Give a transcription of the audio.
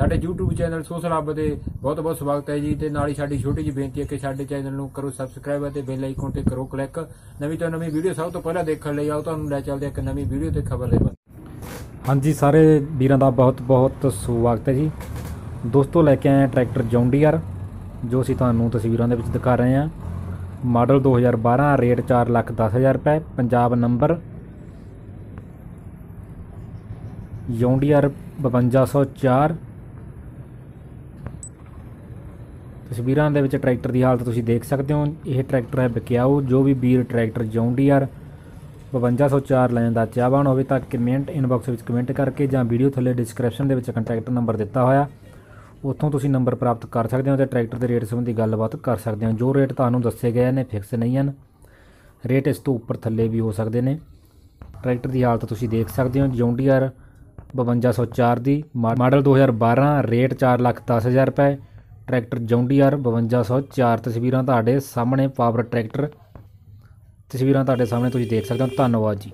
ਸਾਡੇ YouTube channel social ਹੱਬ ਦੇ ਬਹੁਤ ਬਹੁਤ ਸਵਾਗਤ ਹੈ ਜੀ ਤੇ ਨਾਲ ਹੀ ਸਾਡੀ ਛੋਟੀ ਜਿਹੀ ਬੇਨਤੀ ਹੈ ਕਿ ਸਾਡੇ ਚੈਨਲ ਨੂੰ ਕਰੋ ਸਬਸਕ੍ਰਾਈਬ ਅਤੇ ਬੈਲ ਆਈਕਨ ਤੇ ਕਰੋ ਕਲਿੱਕ ਨਵੀਂ ਤੋਂ ਨਵੀਂ ਵੀਡੀਓ ਸਭ ਤੋਂ ਪਹਿਲਾਂ ਦੇਖਣ ਲਈ ਆਓ, ਤੁਹਾਨੂੰ ਲੈ ਚੱਲਦੇ ਹਾਂ ਇੱਕ ਨਵੀਂ ਵੀਡੀਓ ਤੇ ਖਬਰ ਲੈ ਹਾਂਜੀ ਸਾਰੇ ਵੀਰਾਂ ਦਾ ਬਹੁਤ ਬਹੁਤ ਸਵਾਗਤ ਹੈ ਜੀ। ਦੋਸਤੋ, ਲੈ ਕੇ ਆਏ ਹਾਂ ਟਰੈਕਟਰ ਜੌਂਡੀਅਰ ਜੋ ਅਸੀਂ ਤੁਹਾਨੂੰ ਤਸਵੀਰਾਂ ਦੇ ਵਿੱਚ ਦਿਖਾ ਰਹੇ ਹਾਂ। ਮਾਡਲ 2012 ਰੇਟ 4 ਲੱਖ 10 ਹਜ਼ਾਰ ਰੁਪਏ, ਪੰਜਾਬ ਨੰਬਰ ਜੌਂਡੀਅਰ 5204 ਤਸਵੀਰਾਂ ਦੇ ਵਿੱਚ ਟਰੈਕਟਰ ਦੀ ਹਾਲਤ ਤੁਸੀਂ ਦੇਖ ਸਕਦੇ ਹੋ। ਇਹ ਟਰੈਕਟਰ ਹੈ ਬਕਿਆਊ ਜੋ ਵੀ ਵੀਰ ਟਰੈਕਟਰ ਜੌਂਡੀਅਰ 5204 ਲੈਣ ਦਾ ਚਾਹਵਾਨ ਹੋਵੇ ਤਾਂ ਕਮੈਂਟ ਇਨਬਾਕਸ ਵਿੱਚ ਕਮੈਂਟ ਕਰਕੇ ਜਾਂ ਵੀਡੀਓ ਥੱਲੇ ਡਿਸਕ੍ਰਿਪਸ਼ਨ ਦੇ ਵਿੱਚ ਕੰਟੈਕਟ ਨੰਬਰ ਦਿੱਤਾ ਹੋਇਆ। ਉੱਥੋਂ ਤੁਸੀਂ ਨੰਬਰ ਪ੍ਰਾਪਤ ਕਰ ਸਕਦੇ ਹੋ ਤੇ ਟਰੈਕਟਰ ਦੇ ਰੇਟ ਸੰਬੰਧੀ ਗੱਲਬਾਤ ਕਰ ਸਕਦੇ ਹੋ। ਜੋ ਰੇਟ ਤੁਹਾਨੂੰ ਦੱਸੇ ਗਏ ਨੇ, ਫਿਕਸ ਨਹੀਂ ਹਨ। ਰੇਟ ਇਸ ਤੋਂ ਉੱਪਰ ਥੱਲੇ ਵੀ ਹੋ ਸਕਦੇ ਨੇ। ਟਰੈਕਟਰ ਦੀ ਹਾਲਤ ਤੁਸੀਂ ਦੇਖ ਸਕਦੇ ਹੋ ਜੌਂਡੀਅਰ 5204 ਦੀ ਮਾ- ਮਾਡਲ 2012 ਰੇਟ 4 ਲੱਖ 10 ਹਜ਼ਾਰ ਰੁਪਏ। ਟਰੈਕਟਰ ਜੌਂਡੀਅਰ 5204 ਤਸਵੀਰਾਂ ਤੁਹਾਡੇ ਸਾਹਮਣੇ, ਪਾਵਰ ਟਰੈਕਟਰ ਤਸਵੀਰਾਂ ਤੁਹਾਡੇ ਸਾਹਮਣੇ ਤੁਸੀਂ ਦੇਖ ਸਕਦੇ ਹੋ। ਧੰਨਵਾਦ ਜੀ।